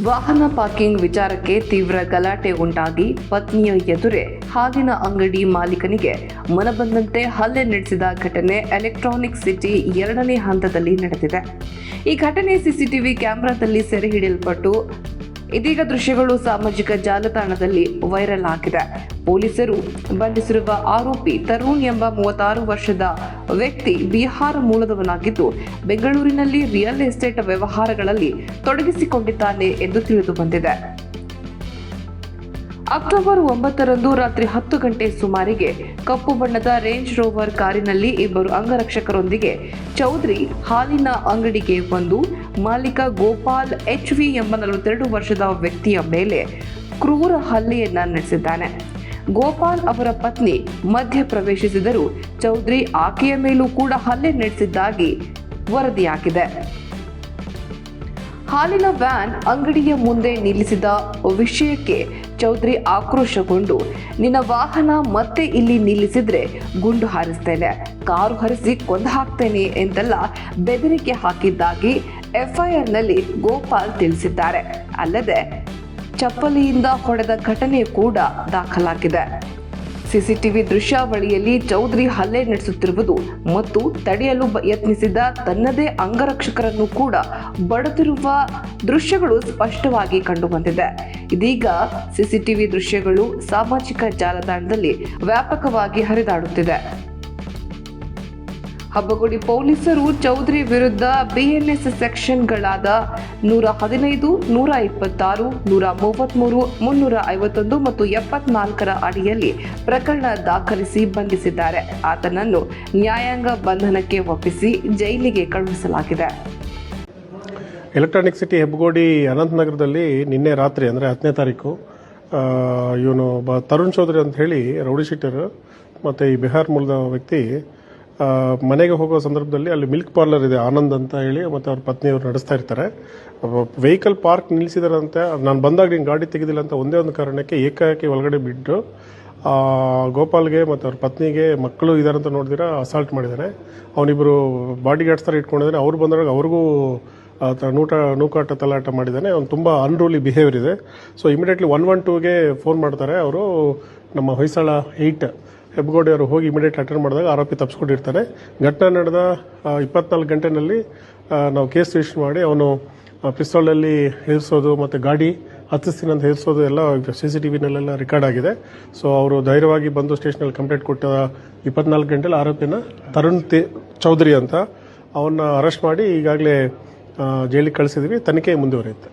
ವಾಹನ ಪಾರ್ಕಿಂಗ್ ವಿಚಾರಕ್ಕೆ ತೀವ್ರ ಗಲಾಟೆ ಉಂಟಾಗಿ ಪತ್ನಿಯ ಎದುರೇ ಹಾಲಿನ ಅಂಗಡಿ ಮಾಲೀಕನಿಗೆ ಮನಬಂದಂತೆ ಹಲ್ಲೆ ನಡೆಸಿದ ಘಟನೆ ಎಲೆಕ್ಟ್ರಾನಿಕ್ ಸಿಟಿ ಎರಡನೇ ಹಂತದಲ್ಲಿ ನಡೆದಿದೆ. ಈ ಘಟನೆ ಸಿಸಿಟಿವಿ ಕ್ಯಾಮೆರಾದಲ್ಲಿ ಸೆರೆ ಹಿಡಿಯಲ್ಪಟ್ಟು ಇದೀಗ ದೃಶ್ಯಗಳು ಸಾಮಾಜಿಕ ಜಾಲತಾಣದಲ್ಲಿ ವೈರಲ್ ಆಗಿದೆ. ಪೊಲೀಸರು ಬಂಧಿಸಿರುವ ಆರೋಪಿ ತರುಣ್ ಎಂಬ ಮೂವತ್ತಾರು ವರ್ಷದ ವ್ಯಕ್ತಿ ಬಿಹಾರ ಮೂಲದವನಾಗಿದ್ದು, ಬೆಂಗಳೂರಿನಲ್ಲಿ ರಿಯಲ್ ಎಸ್ಟೇಟ್ ವ್ಯವಹಾರಗಳಲ್ಲಿ ತೊಡಗಿಸಿಕೊಂಡಿದ್ದಾನೆ ಎಂದು ತಿಳಿದು ಬಂದಿದೆ. ಅಕ್ಟೋಬರ್ ಒಂಬತ್ತರಂದು ರಾತ್ರಿ ಹತ್ತು ಗಂಟೆ ಸುಮಾರಿಗೆ ಕಪ್ಪು ಬಣ್ಣದ ರೇಂಜ್ ರೋವರ್ ಕಾರಿನಲ್ಲಿ ಇಬ್ಬರು ಅಂಗರಕ್ಷಕರೊಂದಿಗೆ ಚೌಧರಿ ಹಾಲಿನ ಅಂಗಡಿಗೆ ಬಂದು ಮಾಲೀಕ ಗೋಪಾಲ್ ಎಚ್ ವಿ ಎಂಬ ನಲವತ್ತೆರಡು ವರ್ಷದ ವ್ಯಕ್ತಿಯ ಮೇಲೆ ಕ್ರೂರ ಹಲ್ಲೆಯನ್ನ ನಡೆಸಿದ್ದಾನೆ. ಗೋಪಾಲ್ ಅವರ ಪತ್ನಿ ಮಧ್ಯ ಪ್ರವೇಶಿಸಿದರೂ ಚೌಧರಿ ಆಕೆಯ ಮೇಲೂ ಕೂಡ ಹಲ್ಲೆ ನಡೆಸಿದ್ದಾಗಿ ವರದಿಯಾಗಿದೆ. ಹಾಲಿನ ವ್ಯಾನ್ ಅಂಗಡಿಯ ಮುಂದೆ ನಿಲ್ಲಿಸಿದ ವಿಷಯಕ್ಕೆ ಚೌಧರಿ ಆಕ್ರೋಶಗೊಂಡು, ನಿನ್ನ ವಾಹನ ಮತ್ತೆ ಇಲ್ಲಿ ನಿಲ್ಲಿಸಿದ್ರೆ ಗುಂಡು ಹಾರಿಸ್ತೇನೆ, ಕಾರು ಹರಿಸಿ ಕೊಂದು ಹಾಕ್ತೇನೆ ಎಂತೆಲ್ಲ ಬೆದರಿಕೆ ಹಾಕಿದ್ದಾಗಿ ಎಫ್ಐಆರ್ನಲ್ಲಿ ಗೋಪಾಲ್ ತಿಳಿಸಿದ್ದಾರೆ. ಅಲ್ಲದೆ, ಚಪ್ಪಲಿಯಿಂದ ಹೊಡೆದ ಘಟನೆ ಕೂಡ ದಾಖಲಾಗಿದೆ. ಸಿಸಿಟಿವಿ ದೃಶ್ಯಾವಳಿಯಲ್ಲಿ ಚೌಧರಿ ಹಲ್ಲೆ ನಡೆಸುತ್ತಿರುವುದು ಮತ್ತು ತಡೆಯಲು ಯತ್ನಿಸಿದ ತನ್ನದೇ ಅಂಗರಕ್ಷಕರನ್ನು ಕೂಡ ಬಡತಿರುವ ದೃಶ್ಯಗಳು ಸ್ಪಷ್ಟವಾಗಿ ಕಂಡುಬಂದಿದೆ. ಇದೀಗ ಸಿಸಿಟಿವಿ ದೃಶ್ಯಗಳು ಸಾಮಾಜಿಕ ಜಾಲತಾಣದಲ್ಲಿ ವ್ಯಾಪಕವಾಗಿ ಹರಿದಾಡುತ್ತಿದೆ. ಹಬ್ಬಗುಡಿ ಪೊಲೀಸರು ಚೌಧರಿ ವಿರುದ್ಧ ಬಿಎನ್ಎಸ್ ಸೆಕ್ಷನ್ಗಳಾದ ನೂರ ಹದಿನೈದು, ನೂರ ಇಪ್ಪತ್ತಾರು, ನೂರ ಮೂವತ್ತ್ಮೂರು ಮುನ್ನೂರ ಐವತ್ತೊಂದು ಮತ್ತು ಎಪ್ಪತ್ನಾಲ್ಕರ ಅಡಿಯಲ್ಲಿ ಪ್ರಕರಣ ದಾಖಲಿಸಿ ಬಂಧಿಸಿದ್ದಾರೆ. ಆತನನ್ನು ನ್ಯಾಯಾಂಗ ಬಂಧನಕ್ಕೆ ಒಪ್ಪಿಸಿ ಜೈಲಿಗೆ ಕಳುಹಿಸಲಾಗಿದೆ. ಎಲೆಕ್ಟ್ರಾನಿಕ್ ಸಿಟಿ ಹೆಬ್ಬಗೋಡಿ ಅನಂತನಗರದಲ್ಲಿ ನಿನ್ನೆ ರಾತ್ರಿ, ಅಂದರೆ ಹತ್ತನೇ ತಾರೀಕು ಇವನು ಬ ತರುಣ್ ಚೌಧರಿ ಅಂತ ಹೇಳಿ ರೌಡಿ ಶೀಟರ್, ಮತ್ತು ಈ ಬಿಹಾರ್ ಮೂಲದ ವ್ಯಕ್ತಿ ಮನೆಗೆ ಹೋಗೋ ಸಂದರ್ಭದಲ್ಲಿ ಅಲ್ಲಿ ಮಿಲ್ಕ್ ಪಾರ್ಲರ್ ಇದೆ, ಆನಂದ್ ಅಂತ ಹೇಳಿ, ಮತ್ತು ಅವ್ರ ಪತ್ನಿಯವರು ನಡೆಸ್ತಾ ಇರ್ತಾರೆ. ವೆಹಿಕಲ್ ಪಾರ್ಕ್ ನಿಲ್ಲಿಸಿದಾರಂತೆ, ನಾನು ಬಂದಾಗ ನೀನು ಗಾಡಿ ತೆಗೆದಿಲ್ಲ ಅಂತ ಒಂದೇ ಒಂದು ಕಾರಣಕ್ಕೆ ಏಕಾಏಕಿ ಒಳಗಡೆ ಬಿಟ್ಟು ಗೋಪಾಲ್ಗೆ ಮತ್ತು ಅವ್ರ ಪತ್ನಿಗೆ ಮಕ್ಕಳು ಇದ್ದಾರೆ ಅಂತ ನೋಡಿದಿರ ಅಸಾಲ್ಟ್ ಮಾಡಿದ್ದಾನೆ ಅವನಿಬ್ಬರು ಬಾಡಿ ಗಾರ್ಡ್ಸ್ ಥರ ಇಟ್ಕೊಂಡಿದ್ದಾನೆ ಅವ್ರು ಬಂದಾಗ ಅವ್ರಿಗೂ ನೂಟ, ನೂಕಾಟ ತಲಾಟ ಮಾಡಿದ್ದಾನೆ ಅವ್ನು ತುಂಬ ಅನ್ರೂಲಿ ಬಿಹೇವಿಯರ್ ಇದೆ. ಸೊ ಇಮಿಡಿಯೇಟ್ಲಿ ಒನ್ ಒನ್ ಟೂಗೆ ಫೋನ್ ಮಾಡ್ತಾರೆ. ಅವರು ನಮ್ಮ ಹೊಯ್ಸಳ ಏಯ್ಟ್ ಹೆಬ್ಬಗೋಡಿ ಅವರು ಹೋಗಿ ಇಮಿಡಿಯೇಟ್ ಅಟೆಂಡ್ ಮಾಡಿದಾಗ ಆರೋಪಿ ತಪ್ಪಿಸ್ಕೊಂಡಿರ್ತಾನೆ ಘಟನೆ ನಡೆದ ಇಪ್ಪತ್ನಾಲ್ಕು ಗಂಟೆನಲ್ಲಿ ನಾವು ಕೇಸ್ ರಿಜಿಸ್ಟರ್ ಮಾಡಿ ಅವನು ಪಿಸ್ತೋಲಲ್ಲಿ ಹೇರಿಸೋದು ಮತ್ತು ಗಾಡಿ ಹತ್ತಿಸ್ತೀನಿ ಅಂತ ಹೇರಿಸೋದು ಎಲ್ಲ ಸಿ ಸಿ ಟಿ ವಿನಲ್ಲೆಲ್ಲ ರೆಕಾರ್ಡ್ ಆಗಿದೆ. ಸೊ ಅವರು ಧೈರ್ಯವಾಗಿ ಬಂದು ಸ್ಟೇಷನಲ್ಲಿ ಕಂಪ್ಲೇಂಟ್ ಕೊಟ್ಟ ಇಪ್ಪತ್ನಾಲ್ಕು ಗಂಟೆಯಲ್ಲಿ ಆರೋಪಿನ ತರುಣ್ ತಿ, ಚೌಧರಿ ಅಂತ ಅವನ್ನ ಅರೆಸ್ಟ್ ಮಾಡಿ ಈಗಾಗಲೇ ಜೈಲಿಗೆ ಕಳಿಸಿದ್ವಿ. ತನಿಖೆ ಮುಂದುವರಿಯುತ್ತೆ.